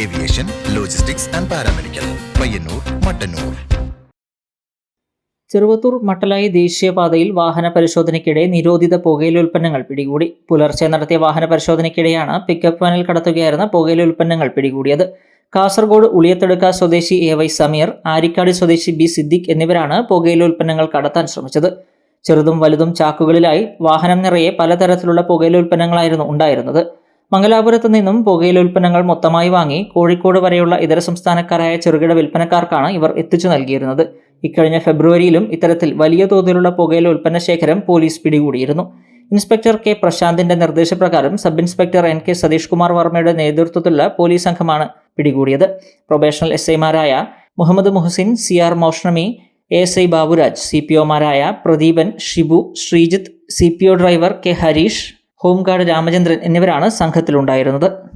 Aviation logistics and paramedical Payyanur Mattannur Cheruvathur Mattalayi ദേശീയപാതയിൽ വാഹന പരിശോധനയ്ക്കിടെ നിരോധിത പുകയില ഉൽപ്പന്നങ്ങൾ പിടികൂടി. പുലർച്ചെ നടത്തിയ വാഹന പരിശോധനയ്ക്കിടെയാണ് പിക്കപ്പ് വാനിൽ കടത്തുകയായിരുന്ന പുകയില ഉൽപ്പന്നങ്ങൾ പിടികൂടിയത്. കാസർഗോഡ് ഉളിയത്തെടുക്ക സ്വദേശി എ വൈ സമീർ ആരിക്കാട് സ്വദേശി ബി സിദ്ദിഖ് എന്നിവരാണ് പുകയില ഉൽപ്പന്നങ്ങൾ കടത്താൻ ശ്രമിച്ചത്. ചെറുതും വലുതും ചാക്കുകളിലായി വാഹനം നിറയെ പലതരത്തിലുള്ള പുകയില ഉൽപ്പന്നങ്ങളായിരുന്നു ഉണ്ടായിരുന്നത്. മംഗലാപുരത്ത് നിന്നും പുകയില ഉൽപ്പന്നങ്ങൾ മൊത്തമായി വാങ്ങി കോഴിക്കോട് വരെയുള്ള ഇതര സംസ്ഥാനക്കാരായ ചെറുകിട വിൽപ്പനക്കാർക്കാണ് ഇവർ എത്തിച്ചു നൽകിയിരുന്നത്. ഇക്കഴിഞ്ഞ ഫെബ്രുവരിയിലും ഇത്തരത്തിൽ വലിയ തോതിലുള്ള പുകയില ഉൽപ്പന്ന ശേഖരം പോലീസ് പിടികൂടിയിരുന്നു. ഇൻസ്പെക്ടർ കെ പ്രശാന്തിന്റെ നിർദ്ദേശപ്രകാരം sub inspector N K Satheesh Kumar വർമ്മയുടെ നേതൃത്വത്തിലുള്ള പോലീസ് സംഘമാണ് പിടികൂടിയത്. പ്രൊബേഷണൽ എസ് ഐമാരായ Muhammad Muhsin C R മോഷ്ണമി A S I Baburaj C P ഒമാരായ Pradeepan Shibu Sreejith C P O driver K Hareesh home guard Ramachandran എന്നിവരാണ് സംഘത്തിലുണ്ടായിരുന്നത്.